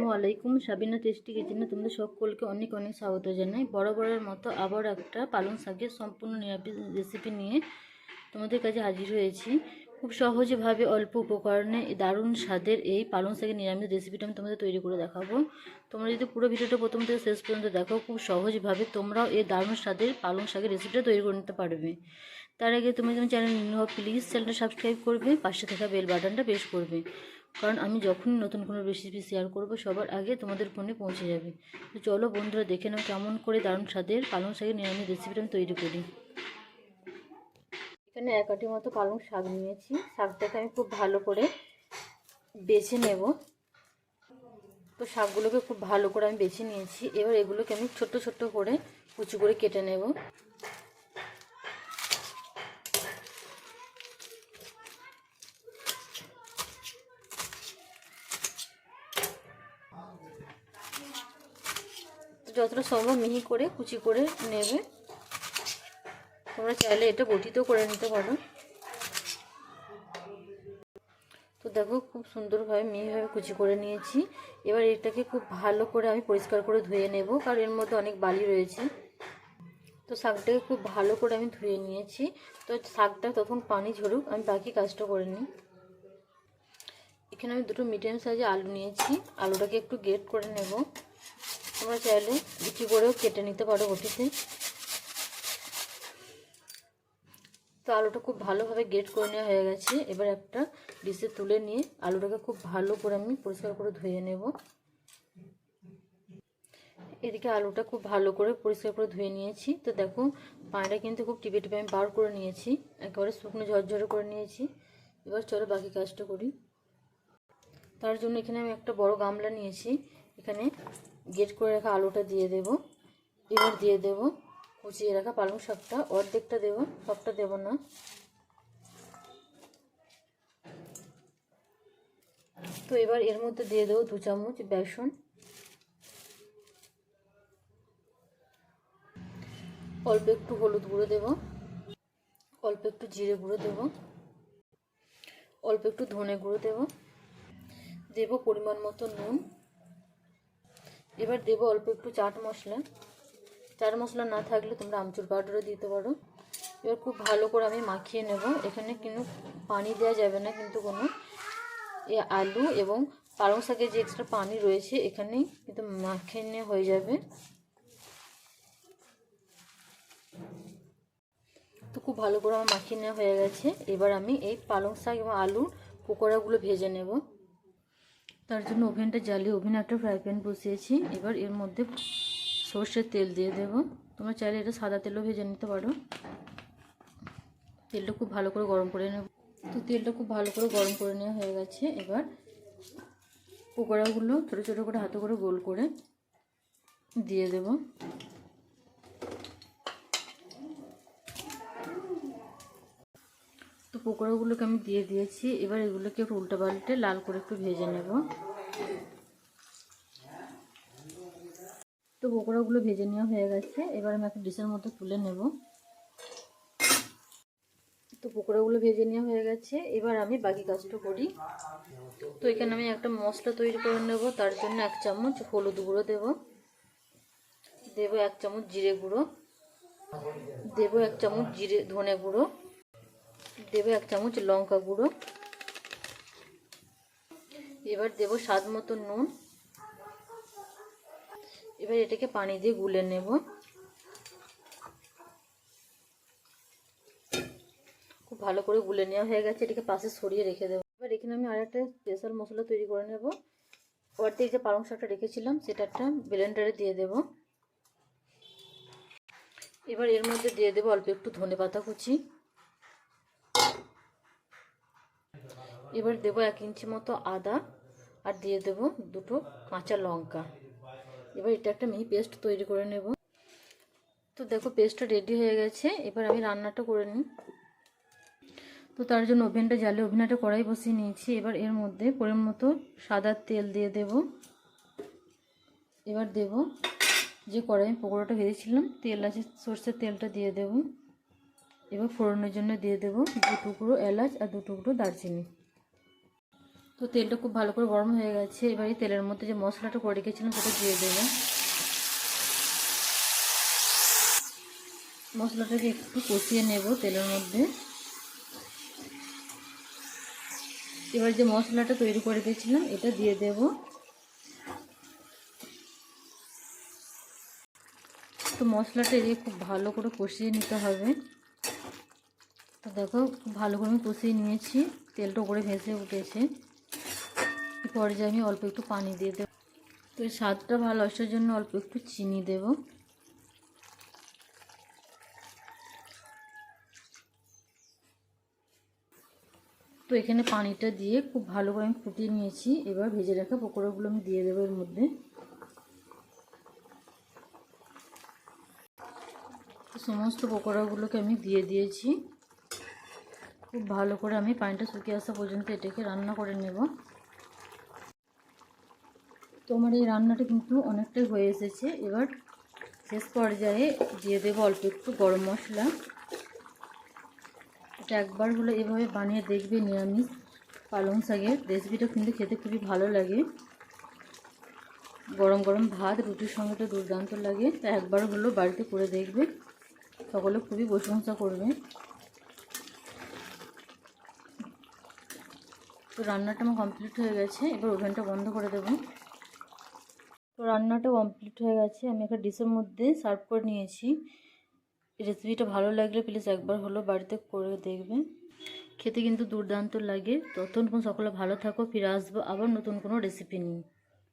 আসসালামু আলাইকুম, সাবিনা টেস্টি কিচেনে তোমাদের সকলকে অনেক অনেক স্বাগত জানাই। বরাবরের মতো আবার একটা পালং শাকের সম্পূর্ণ নিরাপদ রেসিপি নিয়ে তোমাদের কাছে হাজির হয়েছি। খুব সহজভাবে অল্প উপকরণে দারুণ স্বাদের এই পালং শাকের নিরামিষ রেসিপিটা আমি তোমাদের তৈরি করে দেখাবো। তোমরা যদি পুরো ভিডিওটা প্রথম থেকে শেষ পর্যন্ত দেখো, খুব সহজভাবে তোমরাও এই দারুণ স্বাদের পালং শাকের রেসিপিটা তৈরি করে নিতে পারবে। তার আগে তুমি তোমার চ্যানেল নিয়ে প্লিজ চ্যানেলটা সাবস্ক্রাইব করবে, পাশে থাকা বেল বাটনটা প্রেস করবে। কারণ আমি যখনই নতুন কোনো রেসিপি শেয়ার করব, সবার আগে তোমাদের ফোনে পৌঁছে যাবে। তো চলো বন্ধুরা, দেখে নাও কেমন করে দারুণ স্বাদের পালং শাকের নিরামিষ রেসিপিটা আমি তৈরি করি। এখানে এক আটি মতো পালং শাক নিয়েছি। শাকটাকে আমি খুব ভালো করে বেছে নেব। তো শাকগুলোকে খুব ভালো করে আমি বেছে নিয়েছি। এবার এগুলোকে আমি ছোট্ট ছোট্ট করে কুচি করে কেটে নেব। যতটা সম্ভব মিহি করে, কুচি করে নেবে। তোমরা চাইলে এটা বটিতেও করে নিতে পারো। তো দেখো, খুব সুন্দরভাবে মিহিভাবে কুচি করে নিয়েছি। এবার এটাকে খুব ভালো করে আমি পরিষ্কার করে ধুয়ে নেব, কারণ এর মধ্যে অনেক বালি রয়েছে। তো শাকটাকে খুব ভালো করে আমি ধুয়ে নিয়েছি। তো শাকটা তখন পানি ঝরুক, আমি বাকি কাজটা করে নিই। এখানে আমি দুটো মিডিয়াম সাইজে আলু নিয়েছি। আলুটাকে একটু গেট করে নেব। তোমরা চাইলে বিক্রি করেও কেটে নিতে পারো বটিতে। তো আলুটা খুব ভালোভাবে গেট করে নেওয়া হয়ে গেছে। এবার একটা ডিশে তুলে নিয়ে আলুটাকে খুব ভালো করে আমি পরিষ্কার করে ধুয়ে নেব। এদিকে আলুটা খুব ভালো করে পরিষ্কার করে ধুয়ে নিয়েছি। তো দেখো, পানিটা কিন্তু খুব টিপে টিপে আমি বার করে নিয়েছি। একেবারে শুকনো ঝরঝরে করে নিয়েছি। এবার চলো বাকি কাজটা করি। তার জন্য এখানে আমি একটা বড় গামলা নিয়েছি। এখানে গেট করে রাখা আলুটা দিয়ে দেব। এবার দিয়ে দেব কুচিয়ে রাখা পালং শাকটা। অর্ধেকটা দেব, সবটা দেব না। তো এবার এর মধ্যে দিয়ে দেবো দু চামচ বেসন। অল্প একটু হলুদ গুঁড়ো দেব। অল্প একটু জিরে গুঁড়ো দেব। অল্প একটু ধনে গুঁড়ো দেব। দেব পরিমাণ মতো নুন। এবার দেবো অল্প একটু চাট মশলা। চাট মশলা না থাকলে তোমরা আমচুর পাউডারও দিতে পারো। এবার খুব ভালো করে আমি মাখিয়ে নেব। এখানে কিন্তু পানি দেওয়া যাবে না, কিন্তু কোনো এ আলু এবং পালং শাকের যে এক্সট্রা পানি রয়েছে এখানেই কিন্তু মাখিয়ে হয়ে যাবে। তো খুব ভালো করে আমার মাখিয়ে নেওয়া হয়ে গেছে। এবার আমি এই পালং শাক এবং আলুর পকোড়াগুলো ভেজে নেব। তার জন্য ওভেনটা জ্বালিয়ে ওভেন একটা ফ্রাই প্যান বসিয়েছি। এবার এর মধ্যে সর্ষের তেল দিয়ে দেব। তোমরা চাইলে এটা সাদা তেলও ভেজে নিতে পারো। তেলটা খুব ভালো করে গরম করে নেব। তো তেলটা খুব ভালো করে গরম করে নেওয়া হয়ে গেছে। এবার পকোড়াগুলো ছোটো ছোটো করে হাতে করে গোল করে দিয়ে দেব। পকোড়াগুলোকে আমি দিয়ে দিয়েছি। এবার এগুলোকে একটু উল্টো পাল্টে লাল করে একটু ভেজে নেব। তো পকোড়াগুলো ভেজে নেওয়া হয়ে গেছে। এবার আমি একটা ডিশের মধ্যে তুলে নেব। তো পকোড়াগুলো ভেজে নেওয়া হয়ে গেছে। এবার আমি বাকি কাজটা করি। তো এখানে আমি একটা মশলা তৈরি করে নেব। তার জন্য এক চামচ হলুদ গুঁড়ো দেব। দেব এক চামচ জিরে গুঁড়ো। দেব এক চামচ জিরে ধনে গুঁড়ো। দেব এক চামচ লঙ্কা গুঁড়ো। এবার দেব স্বাদ মতো নুন। এবার এটাকে পানি দিয়ে গুলে নেব। খুব ভালো করে গুলে নেওয়া হয়ে গেছে, এটাকে পাশে সরিয়ে রেখে দেবো। এবার এখানে আমি আরেকটা স্পেশাল মশলা তৈরি করে নেব। অর্ধেক যে পালং শাকটা রেখেছিলাম, সেটা একটা ব্লেন্ডারে দিয়ে দেব। এবার এর মধ্যে দিয়ে দেবো অল্প একটু ধনে পাতা কুচি। এবার দেবো এক ইঞ্চি মতো আদা আর দিয়ে দেবো দুটো কাঁচা লঙ্কা। এবার এটা একটা মিহি পেস্ট তৈরি করে নেব। তো দেখো পেস্টটা রেডি হয়ে গেছে, এবার আমি রান্নাটা করে নিই। তো তার জন্য ওভেনটা জ্বালে ওভেনটা কড়াই বসিয়ে নিয়েছি। এবার এর মধ্যে পরিমাণ মতো সাদা তেল দিয়ে দেব। এবার দেব যে কড়াই পকোড়াটা ভেজেছিলাম, তেল আছে, সর্ষের তেলটা দিয়ে দেব। এবার ফোড়নের জন্য দিয়ে দেব দু টুকরো এলাচ আর দু টুকরো দারচিনি। তো তেলটা খুব ভালো করে গরম হয়ে গেছে। এবারে তেলের মধ্যে যে মশলাটা করে রেখেছিলাম সেটা দিয়ে দেবো। মশলাটাকে একটু কষিয়ে নেব তেলের মধ্যে। এবার যে মশলাটা তৈরি করে রেখেছিলাম, এটা দিয়ে দেব। তো মশলাটা দিয়ে খুব ভালো করে কষিয়ে নিতে হবে। তো দেখো, খুব ভালো করে আমি কষিয়ে নিয়েছি। তেলটা উপরে ভেসে উঠেছে। পর্যায়ে আমি অল্প একটু পানি দিয়ে দেবো। তো স্বাদটা ভালো আসার জন্য অল্প একটু চিনি দেব। তো এখানে পানিটা দিয়ে খুব ভালো করে আমি ফুটিয়ে নিয়েছি। এবার ভেজে রাখা পকোড়াগুলো আমি দিয়ে দেবো এর মধ্যে। সমস্ত পকোড়াগুলোকে আমি দিয়ে দিয়েছি। খুব ভালো করে আমি পানিটা শুকিয়ে আসা পর্যন্ত এটাকে রান্না করে নেব। তো আমার এই রান্নাটা কিন্তু অনেকটাই হয়ে এসেছে। এবার শেষ পর্যায়ে দিয়ে দেবো অল্প একটু গরম মশলা। এটা একবার হলে এভাবে বানিয়ে দেখবে নিরামিষ পালং শাকের রেসিপিটা কিন্তু খেতে খুবই ভালো লাগে। গরম গরম ভাত, রুটির সঙ্গে তো দুর্দান্ত লাগে। তা একবার হলো বাড়িতে করে দেখবে। সকলে খুবই প্রশংসা করবে। তো রান্নাটা আমার কমপ্লিট হয়ে গেছে। এবার ওভেনটা বন্ধ করে দেবো। তো রান্নাটা কমপ্লিট হয়ে গেছে। আমি একটা ডিশের মধ্যে সার্ভ করে নিয়েছি। রেসিপিটা ভালো লাগলে প্লিজ একবার হলো বাড়িতে করে দেখবে। খেতে কিন্তু দুর্দান্ত লাগে। ততক্ষণ সকলে ভালো থাকো, ফিরে আসব আবার নতুন কোনো রেসিপি নিয়ে।